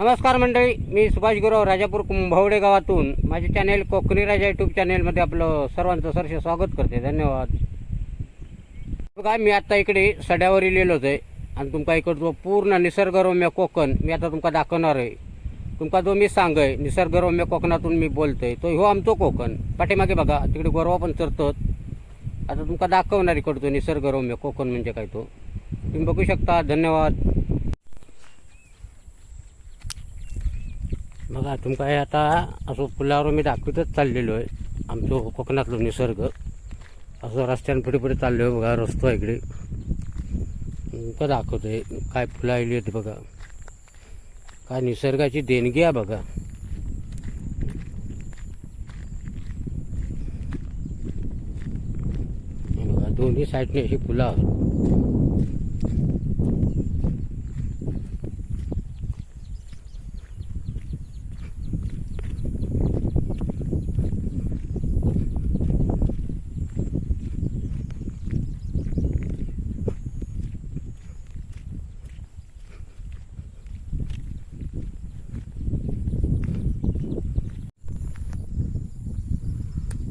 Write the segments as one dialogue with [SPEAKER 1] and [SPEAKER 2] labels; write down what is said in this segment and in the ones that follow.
[SPEAKER 1] नमस्कार मंडळी मी सुभाष गुरव राजापूर कुंभवडे गावातून. माझे चॅनेल कोकणी राजा यूट्यूब चॅनेलमध्ये आपलं सर्वांचं सरसे स्वागत करते. धन्यवाद. बघा मी आत्ता इकडे सड्यावर इलेलो आहे आणि तुमका इकडचं पूर्ण निसर्गरम्य कोकण मी आता तुमका दाखवणार आहे तुमका जो मी सांगय निसर्गरम्य कोकणातून मी बोलतोय तो ह्यो आमचो कोकण. पाठीमागे बघा तिकडे गोरवा पण चरतात. आता तुमका दाखवणार इकडचं निसर्गरम्य कोकण म्हणजे काय तो. तुम्ही बघू शकता. धन्यवाद. बघा तुमका हे आता असं पुलावर मी दाखवतच चाललेलो आहे. आमचं कोकणातलो निसर्ग. असं रस्त्यानं पुढे पुढे चाललो आहे बघा रस्तो आहे इकडे. तुमका दाखवतोय काय फुलं आली होती बघा. काय निसर्गाची देणगी आहे बघा. बघा दोन्ही साईडने अशी फुलं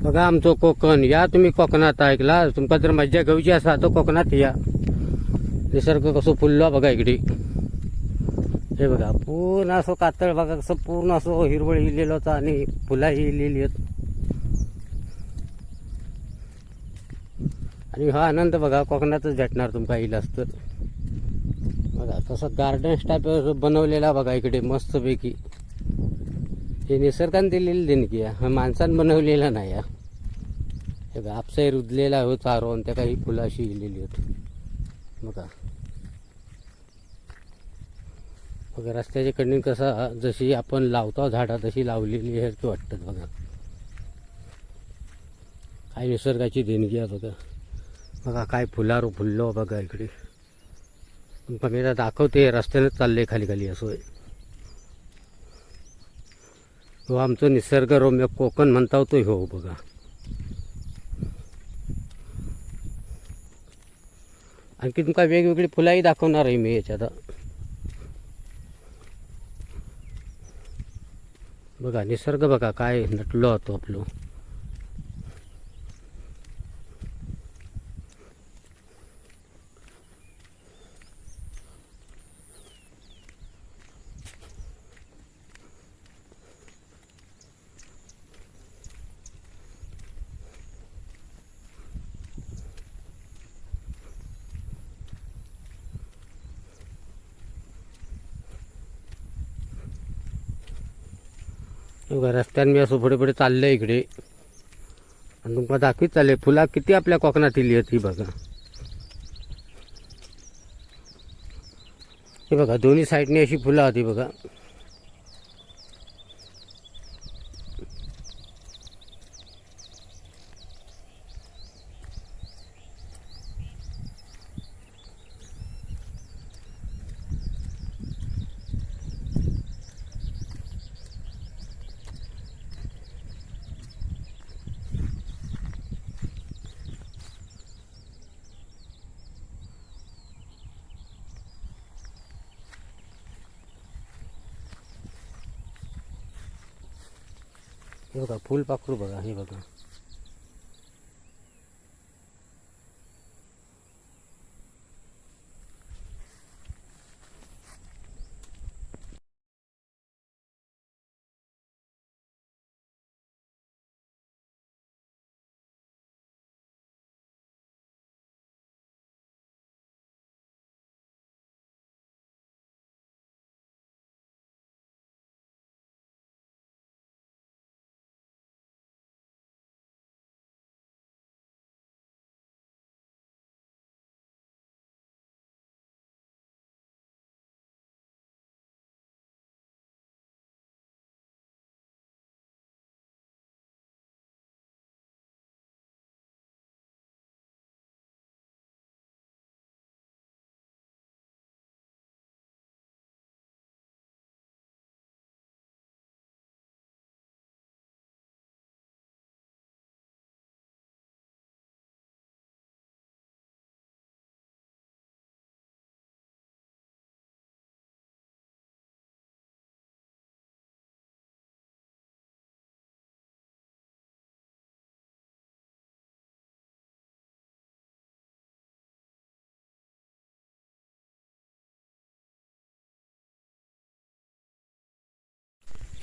[SPEAKER 1] बघा आमचं कोकण. या तुम्ही कोकणात ऐकला तुमका जर मज्जा घेऊची असा तर कोकणात या. निसर्ग कसं फुललो बघा इकडे. हे बघा पूर्ण असं कातळ बघा कसं पूर्ण असं हिरवळ इलेलं होता आणि फुलाही इलेली आहेत. आणि हा आनंद बघा कोकणातच भेटणार तुमका येईल असतं. बघा तसं गार्डन टाईप बनवलेला बघा इकडे मस्तपैकी. हे निसर्गाने दिलेली देणगी आहे. हा माणसानं बनवलेला नाही आहे. हे आपसाही रुजलेला हो चारोन त्या काही फुलं अशी इलेली होती बघा बघा रस्त्याच्या कडनी कसं जशी आपण लावतो झाडं तशी लावलेली आहे वाटतात बघा. काय निसर्गाची देणगी आहे बघा. बघा काय फुलार फुललो बघा इकडे. पण मी आता दाखवते रस्त्यानेच चालले खाली खाली असं आहे हो आमचं निसर्गरम्य कोकण म्हणता तो हो बघा. आणखी तुमका वेगवेगळी फुलाही दाखवणार आहे मी याच्यात. बघा निसर्ग बघा काय नटलो होतो आपलं. बघा रस्त्याने मी असं पुढे पुढे चाललं आहे इकडे. आणि तुमका दाखवीत चालले फुला किती आपल्या कोकणात इली आहेत ही बघा. हे बघा दोन्ही साईडने अशी फुलं होती बघा. हे बघा फुल पाखरू बघा हे बघा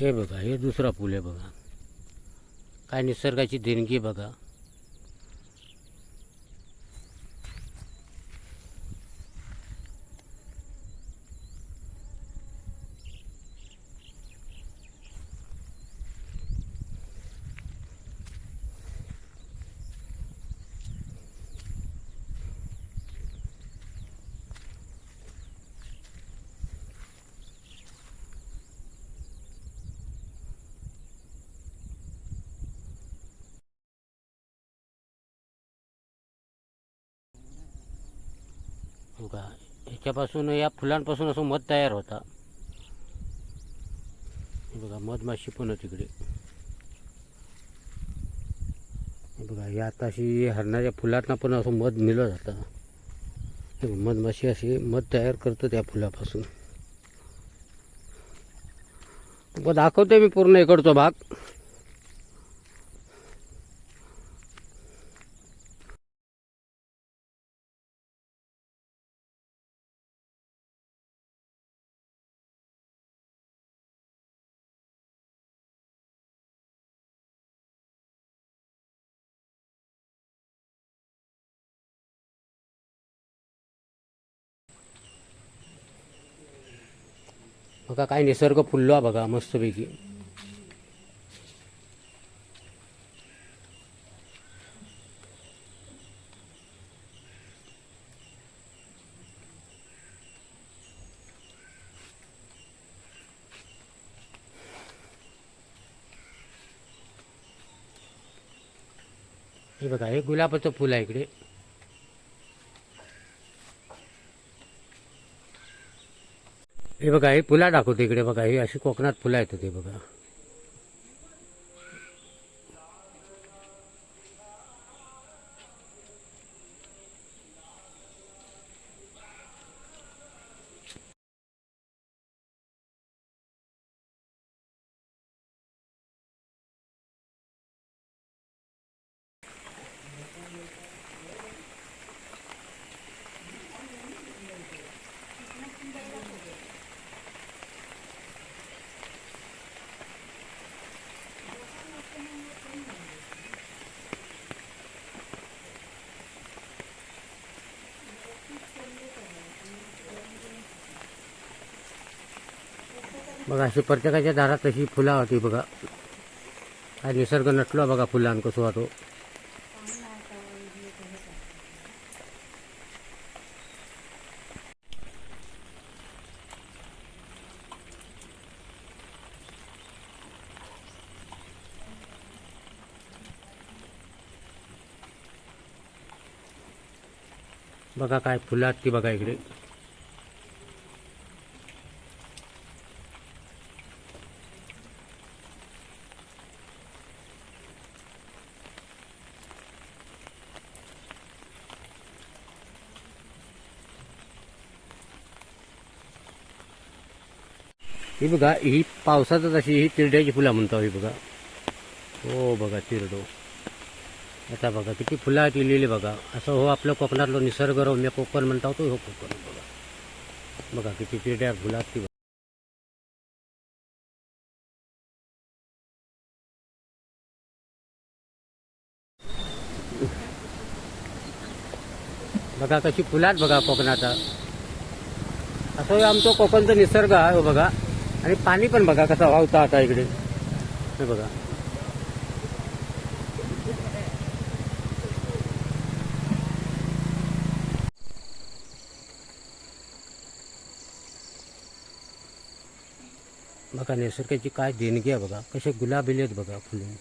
[SPEAKER 1] हे बघा हे दुसरा पूल आहे बघा. काय निसर्गाची देणगी बघा. ह्याच्यापासून या फुलांपासून असं मध तयार होता. हे बघा मधमाशी पण तिकडे बघा या आताशी हरणाच्या फुलांना पण असं मध मिळत जातं हे मधमाशी अशी मध तयार करतो त्या फुलापासून. मग दाखवते मी पूर्ण इकडचा भाग. बघा काय निसर्ग फुललो बघा मस्तपैकी. हे बघा हे गुलाबाचं फुल आहे इकडे. हे बघा हे फुला दाखवते इकडे बघा हे अशी कोकणात फुलं येतात ते बघा. बघा अशी प्रत्येकाच्या दारात तशी फुलं होती बघा. काय निसर्ग नटलो बघा फुलां कसं होतो बघा काय फुलं आहेत ती बघा इकडे. ही बघा ही पावसातच अशी ही तिरड्याची फुलं म्हणतो ही बघा. हो बघा तिरडो. आता बघा किती फुलं आहेत लिहिली बघा. असं हो आपलं कोकणातलं निसर्गरम्य कोकण म्हणता तो हो कोकण बघा. बघा किती तिरड्या फुलं आहेत ती बघा. बघा कशी फुलात बघा कोकणाचा. असं हे आमचं कोकणचं निसर्ग आहे हो बघा. आणि पाणी पण बघा कसा वाहता आता इकडे. हे बघा. बघा निसर्गाची काय देणगी आहे बघा. कसे गुलाब आहेत बघा फुलून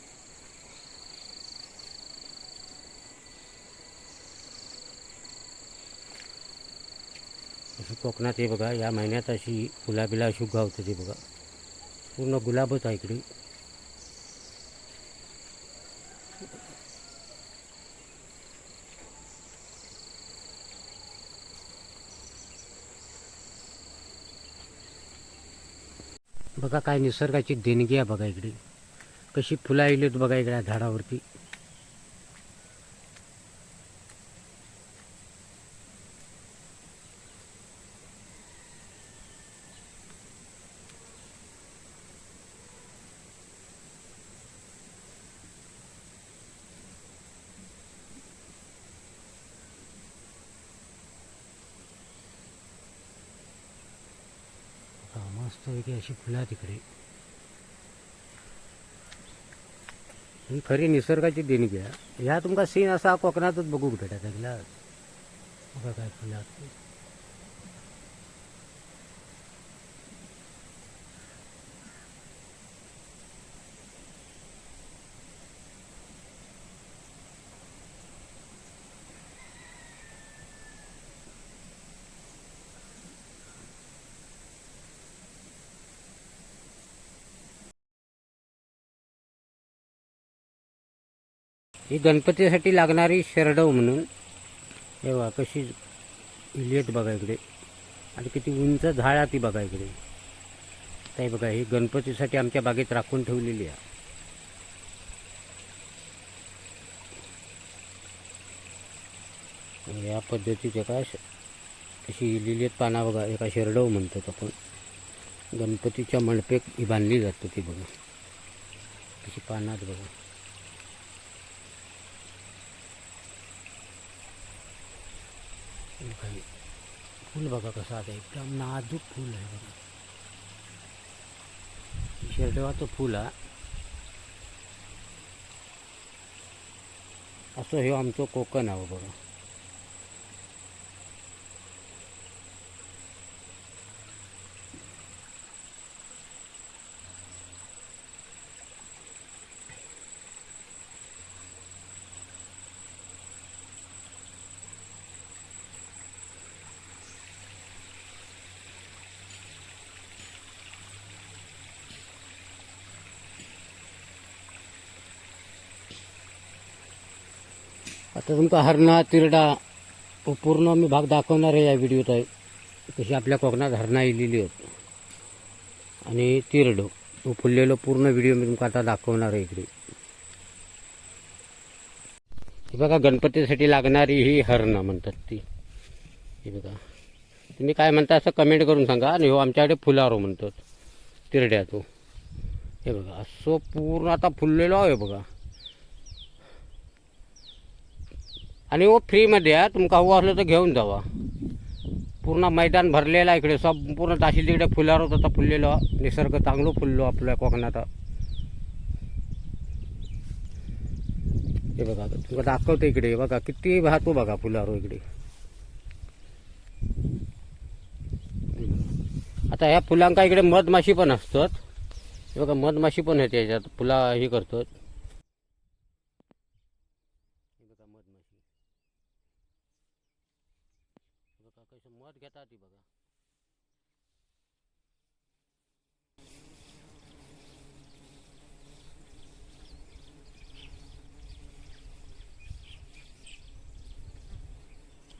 [SPEAKER 1] कोकणात हे बघा या महिन्यात अशी गुलाबीला अशी गावतं ते बघा. पूर्ण गुलाबच आहे इकडे. बघा काय निसर्गाची देणगी आहे बघा इकडे. कशी फुलं आलेत बघा इकडे झाडावरती. मस्तपैकी अशी फुलं तिकडे. ही खरी निसर्गाची देणगी आहे. ह्या तुमका सीन असा कोकणातच बघूक भेटत आहे बघा काय फुलं ही गणपतीसाठी लागणारी शेरडव म्हणून. हे बघा कशी इलियत बघा इकडे. आणि किती उंच झाड आहे ती बघा इकडे. ताई बघा ही गणपतीसाठी आमच्या बागेत राखून ठेवलेली आहे. या पद्धतीचे का अशी लिहिलेत पाना बघा एका शेरडव म्हणतात आपण. गणपतीच्या मंडपेक ही बांधली जाते ती बघा. अशी पानात बघा. बघा हे फुल बघा कसं आता एकदम नाजूक फुल आहे बघा. शेरडेवाचं फुल हा. असं हे आमचं कोकण आहे बघा. आता तुमका हरणा तिरडा पूर्ण मी भाग दाखवणार आहे या व्हिडिओत आहे तशी आपल्या कोकणात हरणा येलेली आहेत. आणि तिरडो तो फुललेलो पूर्ण व्हिडिओ मी तुमका आता दाखवणार आहे इकडे. हे बघा गणपतीसाठी लागणारी ही हरणं म्हणतात ती. हे बघा. तुम्ही काय म्हणता असं कमेंट करून सांगा. आणि हो आमच्याकडे फुलारो म्हणतात. तिरड्या तो. हे बघा असं पूर्ण आता फुललेलो आहे बघा. आणि हो फ्रीमध्ये आहे तुमका हवं असलं तर घेऊन जावा. पूर्ण मैदान भरलेलं आहे इकडे. संपूर्ण ताशी तिकडे फुलार होत आता फुललेलो. निसर्ग चांगलं फुललो आपल्या कोकणात. हे बघा तुमका दाखवतो इकडे. बघा किती वाहतो बघा फुलारो इकडे. आता ह्या फुलांका इकडे मधमाशी पण असतात. बघा मधमाशी पण येते याच्यात. फुला हे करतात हे बघा मधमाशी बघा कसं मध घेतात ती बघा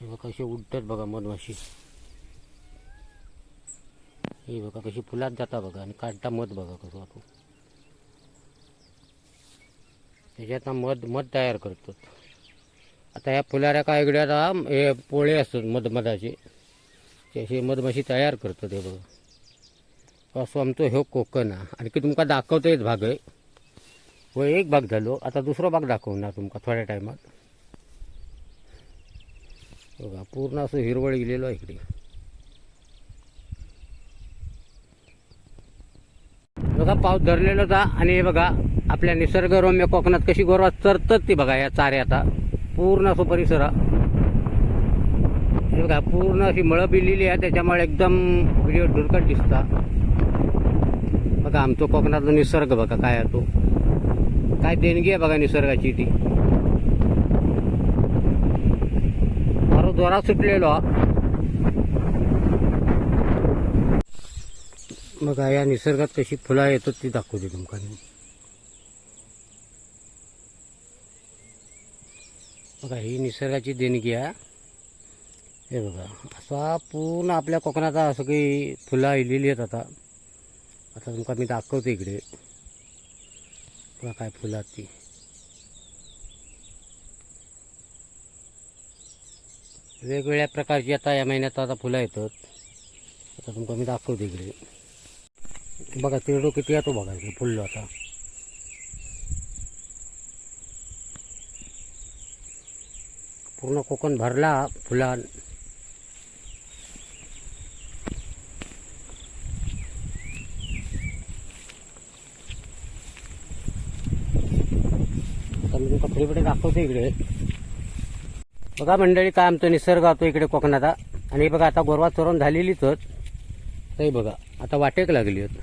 [SPEAKER 1] हे बघा कसे उडतात बघा मधमाशी. हे बघा कशी फुलात जाता बघा आणि काढता मध बघा कसं आपण. त्याच्यात मध मध तयार करतात. आता ह्या फुलाऱ्या काय इकडे आता हे पोळे असतात मध मधाचे ते असे मधमाशी तयार करतात हे बघा. असं आमचं ह्यो कोकण आणखी तुमका दाखवतो एक भाग आहे. व एक भाग झालो. आता दुसरा भाग दाखवणार तुमका थोड्या टायमात बघा पूर्ण असं हिरवळ गेलेलं आहे इकडे. बघा पाऊस धरलेला होता आणि हे बघा आपल्या निसर्गरम्य कोकणात कशी गोरवा चरतात ती बघा या चारे आता. पूर्ण असं परिसर. हे बघा पूर्ण अशी मळं बिललेली आहे त्याच्यामुळे एकदम व्हिडिओ धुरकट दिसता. बघा आमचं कोकणातला निसर्ग बघा काय तो. काय देणगी आहे बघा निसर्गाची ती. जोरा जोरात सुटलेलो. बघा या निसर्गात कशी फुलं येतात ती दाखवते तुमका बघा ही निसर्गाची देणगी आहे. हे बघा असा पूर्ण आपल्या कोकणात असं सगळी फुलं आलेली आहेत आता. आता तुमका मी दाखवतो इकडे. बघा काय फुलं आहेत ती. वेगवेगळ्या प्रकारची आता या महिन्यात आता फुलं येतात. आता तुमका मी दाखवतो इकडे. बघा तिरडू किती येतो बघा इकडे फुललो आता. पूर्ण कोकण भरला फुलान आता मी तुमका फुलीकडे दाखवतो इकडे. बघा मंडळी काय आमचं निसर्ग होतो इकडे कोकणात आणि हे बघा आता गोरवा चोरून झालेलीच ते बघा आता वाटेक लागली आहेत.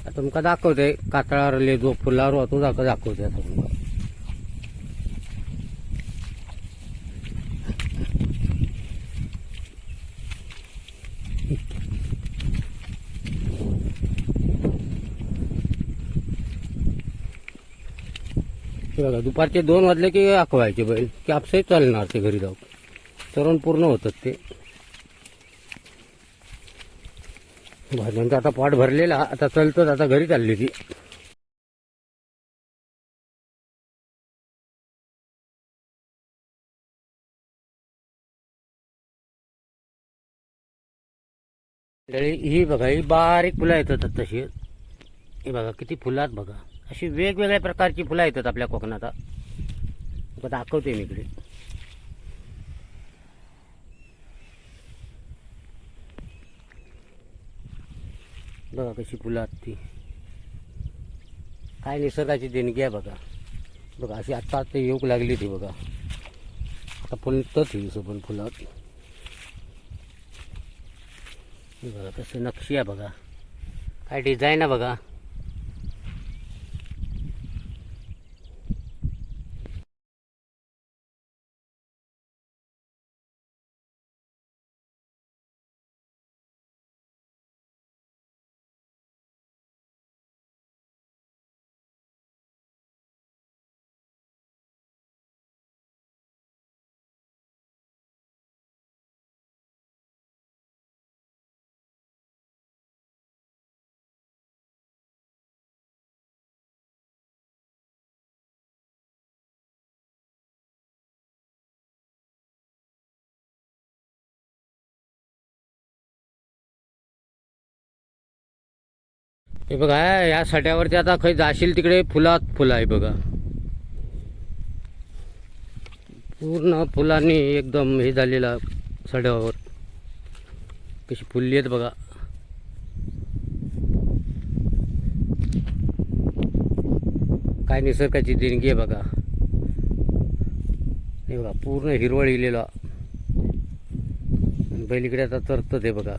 [SPEAKER 1] आता तुमका दाखवते कातळावर जो फुलावर वाहतून दाखवते आता हे बघा दुपारचे दोन वाजले की आखवायचे बैल की आपसही चालणार ते घरी जाऊ चरण पूर्ण होतात ते. भाज्यांचा आता पाठ भरलेला आता चलतच आता घरी चालली ती. ही बघा ही बारीक फुलं येतात तशी. हे बघा किती फुलात बघा. अशी वेगवेगळ्या प्रकारची फुलं येतात आपल्या कोकणात. आता दाखवते मी इकडे. बघा कशी फुलं आहेत ती. काय निसर्गाची देणगी आहे बघा. बघा अशी आत्ता आत्ता येऊक लागली ती बघा. आता फुलतच ही पण फुलात बघा कसं नक्षी आहे बघा. काय डिझाईन आहे बघा. हे बघा या सड्यावरती आता काही जाशील तिकडे फुलात फुलं आहे बघा. पूर्ण फुलांनी एकदम हे झालेला सड्यावर. कशी फुलली आहेत बघा. काय निसर्गाची देणगी आहे बघा. हे बघा पूर्ण हिरवळ इलेला बैलीकडे आता तरतत आहे बघा.